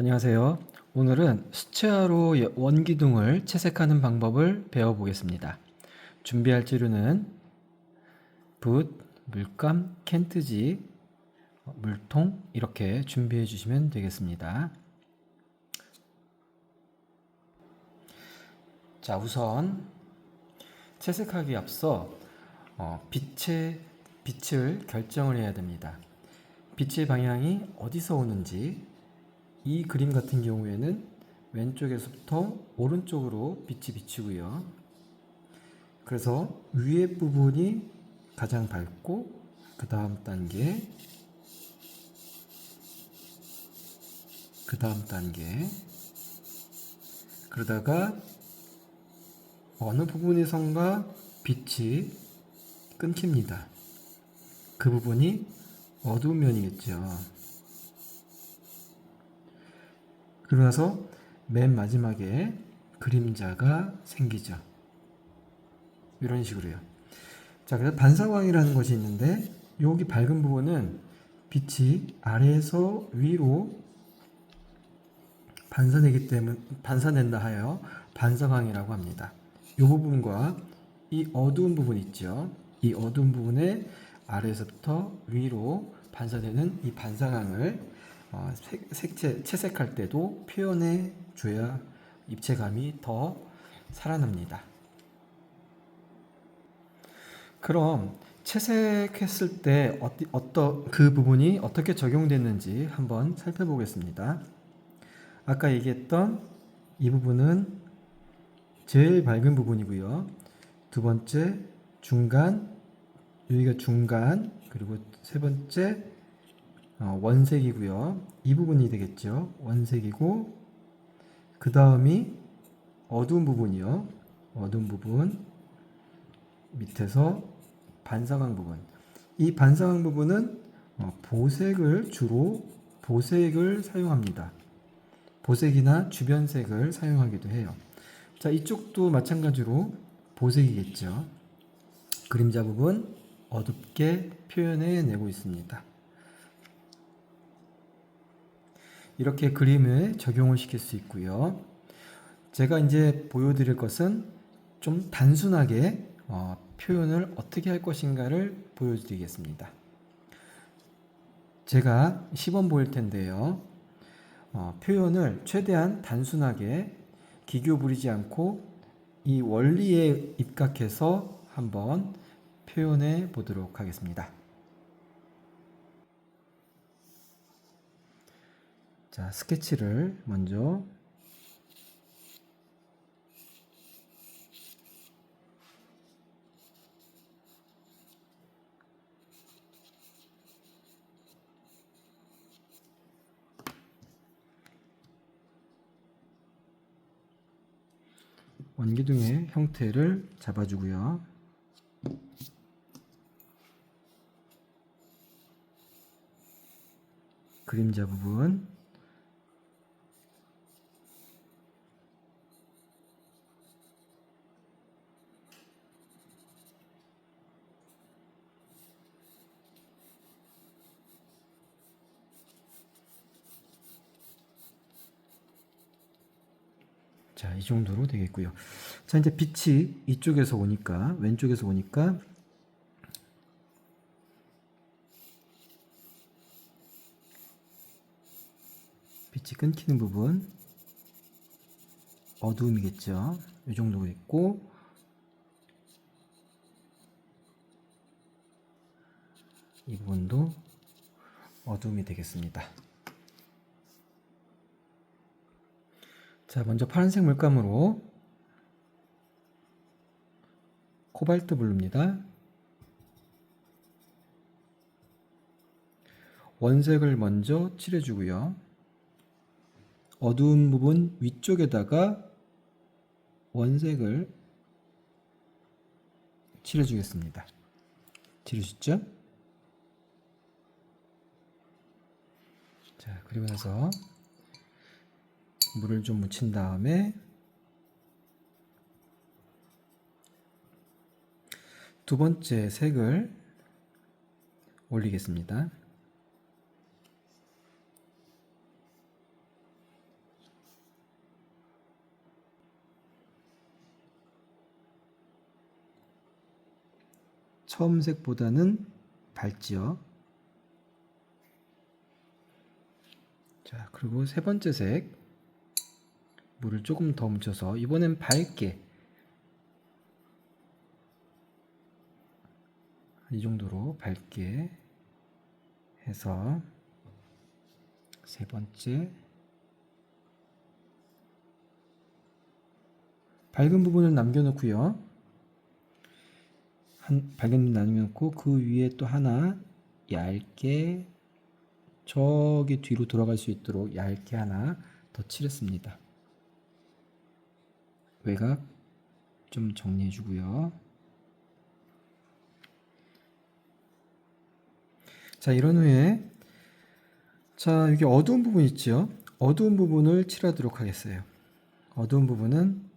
안녕하세요. 오늘은 수채화로 예- 원기둥을 채색하는 방법을 배워보겠습니다. 준비할 재료는 붓, 물감, 캔트지, 어, 물통 이렇게 준비해 주시면 되겠습니다. 자, 우선 채색하기 앞서 어, 빛의 빛을 결정을 해야 됩니다. 빛의 방향이 어디서 오는지 이 그림 같은 경우에는 왼쪽에서부터 오른쪽으로 빛이 비치고요. 그래서 위에 부분이 가장 밝고 그 다음 단계 그 다음 단계 그러다가 어느 부분에선가 빛이 끊깁니다. 그 부분이 어두운 면이겠죠. 그러고 나서 맨 마지막에 그림자가 생기죠. 이런 식으로요. 자, 그래서 반사광이라는 것이 있는데 여기 밝은 부분은 빛이 아래에서 위로 반사되기 때문에 반사된다 하여 반사광이라고 합니다. 이 부분과 이 어두운 부분 있죠. 이 어두운 부분에 아래에서부터 위로 반사되는 이 반사광을 어, 색, 색채, 채색할 때도 표현해 줘야 입체감이 더 살아납니다. 그럼 채색했을 때 어디, 어떠, 그 부분이 어떻게 적용됐는지 한번 살펴보겠습니다. 아까 얘기했던 이 부분은 제일 밝은 부분이고요. 두 번째 중간, 여기가 중간, 그리고 세 번째 어, 원색이고요. 이 부분이 되겠죠. 원색이고 그 다음이 어두운 부분이요. 어두운 부분 밑에서 반사광 부분. 이 반사광 부분은 어, 보색을 주로 보색을 사용합니다. 보색이나 주변색을 사용하기도 해요. 자, 이쪽도 마찬가지로 보색이겠죠. 그림자 부분 어둡게 표현해 내고 있습니다. 이렇게 그림에 적용을 시킬 수 있고요. 제가 이제 보여드릴 것은 좀 단순하게 어, 표현을 어떻게 할 것인가를 보여드리겠습니다. 제가 시범 보일 텐데요. 어, 표현을 최대한 단순하게 기교 부리지 않고 이 원리에 입각해서 한번 표현해 보도록 하겠습니다. 자, 스케치를 먼저 원기둥의 형태를 잡아주고요. 그림자 부분 자, 이 정도로 되겠고요. 자, 이제 빛이 이쪽에서 오니까 왼쪽에서 오니까 빛이 끊기는 부분 어두움이겠죠. 이 정도 있고 이 부분도 어두움이 되겠습니다. 자, 먼저 파란색 물감으로 코발트 블루입니다. 원색을 먼저 칠해주고요. 어두운 부분 위쪽에다가 원색을 칠해주겠습니다. 칠해주셨죠? 자, 그리고 나서 물을 좀 묻힌 다음에 두 번째 색을 올리겠습니다. 처음 색보다는 밝지요. 자, 그리고 세 번째 색 물을 조금 더 묻혀서 이번엔 밝게 이 정도로 밝게 해서 세 번째 밝은 부분을 남겨놓고요. 한 밝은 부분 남겨놓고 그 위에 또 하나 얇게 저기 뒤로 돌아갈 수 있도록 얇게 하나 더 칠했습니다. 외곽 좀 정리해 주고요. 자, 이런 후에 자, 여기 어두운 부분 있죠? 어두운 부분을 칠하도록 하겠어요. 어두운 부분은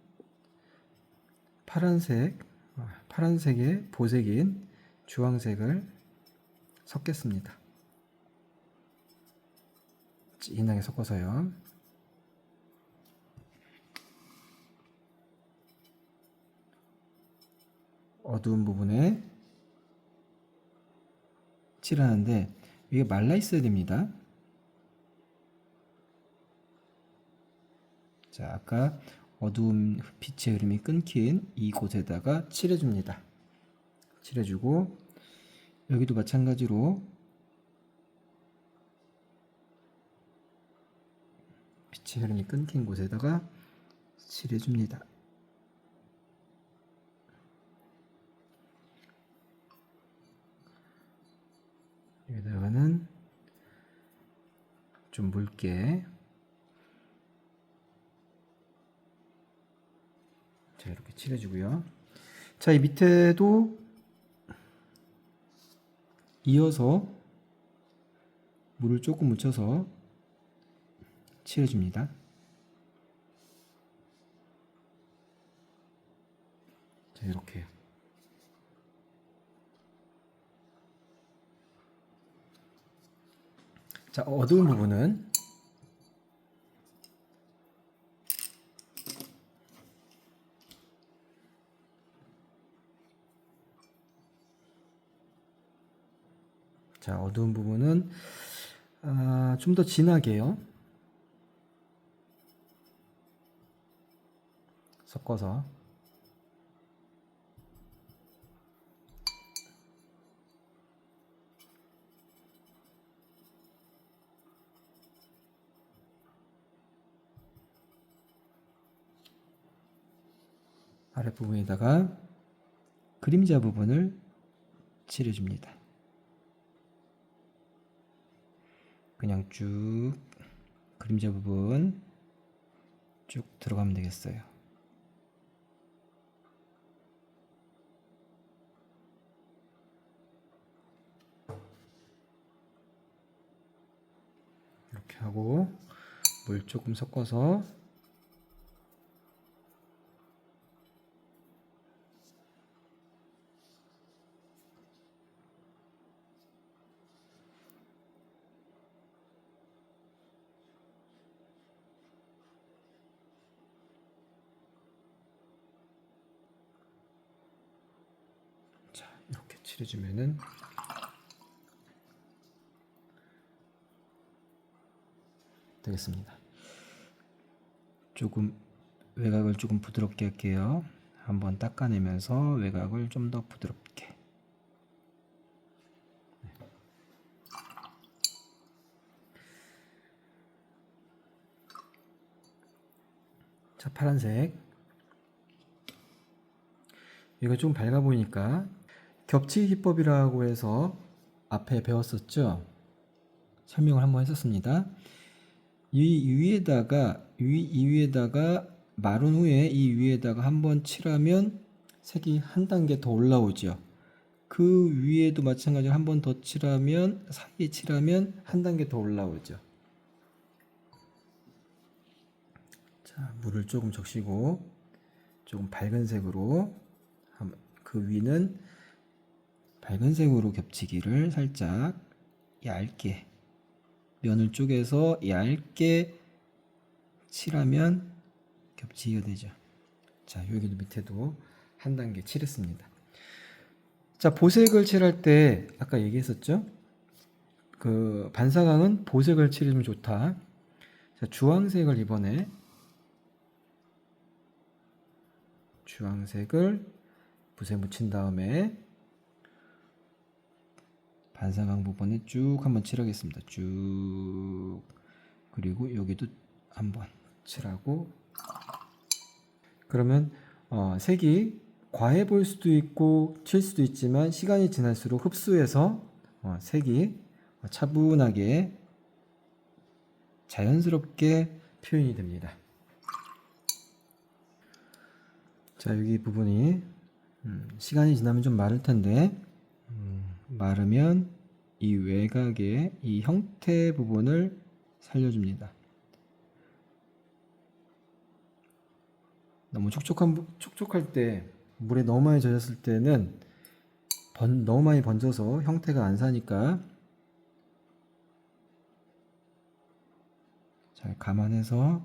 파란색, 어, 파란색에 보색인 주황색을 섞겠습니다. 진하게 섞어서요. 어두운 부분에 칠하는데 이게 말라 있어야 됩니다. 자, 아까 어두운 빛의 흐름이 끊긴 이곳에다가 칠해줍니다. 칠해주고 여기도 마찬가지로 빛의 흐름이 끊긴 곳에다가 칠해줍니다. 여기다가는 좀 묽게 자 이렇게 칠해주고요. 자 이 밑에도 이어서 물을 조금 묻혀서 칠해줍니다. 자 이렇게 자 어두운 부분은 자 어두운 부분은 아, 좀 더 진하게요. 섞어서 아랫부분에다가 그림자 부분을 칠해줍니다. 그냥 쭉 그림자 부분 쭉 들어가면 되겠어요. 이렇게 하고 물 조금 섞어서 자 이렇게 칠 해주면은 되겠습니다. 조금 외곽을 조금 부드럽게 할게요. 한번 닦아내면서 외곽을 좀 더 부드럽게. 네. 자 파란색 이거 좀 밝아 보이니까 겹치기 기법이라고 해서 앞에 배웠었죠. 설명을 한번 했었습니다. 이 위에다가 위, 이 위에다가 마른 후에 이 위에다가 한번 칠하면 색이 한 단계 더 올라오죠. 그 위에도 마찬가지로 한 번 더 칠하면 사이에 칠하면 한 단계 더 올라오죠. 자, 물을 조금 적시고 조금 밝은 색으로 한- 그 위는 밝은 색으로 겹치기를 살짝 얇게 면을 쪼개서 얇게 칠하면 겹치기가 되죠. 자, 여기도 밑에도 한 단계 칠했습니다. 자, 보색을 칠할 때 아까 얘기했었죠? 그 반사광은 보색을 칠해주면 좋다. 자, 주황색을 이번에 주황색을 붓에 묻힌 다음에 반사광 부분에 쭉 한번 칠하겠습니다. 쭉 그리고 여기도 한번 칠하고 그러면 어, 색이 과해 보일 수도 있고 튈 수도 있지만 시간이 지날수록 흡수해서 어, 색이 차분하게 자연스럽게 표현이 됩니다. 자 여기 부분이 음, 시간이 지나면 좀 마를 텐데 음, 마르면 이 외곽의 이 형태 부분을 살려줍니다. 너무 촉촉한 부- 촉촉할 때 물에 너무 많이 젖었을 때는 번, 너무 많이 번져서 형태가 안 사니까 잘 감안해서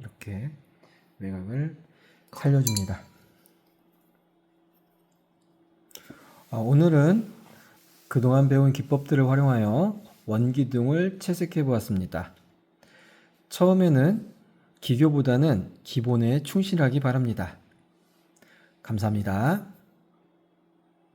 이렇게 외곽을 살려줍니다. 아, 오늘은 그동안 배운 기법들을 활용하여 원기둥을 채색해 보았습니다. 처음에는 기교보다는 기본에 충실하기 바랍니다. 감사합니다.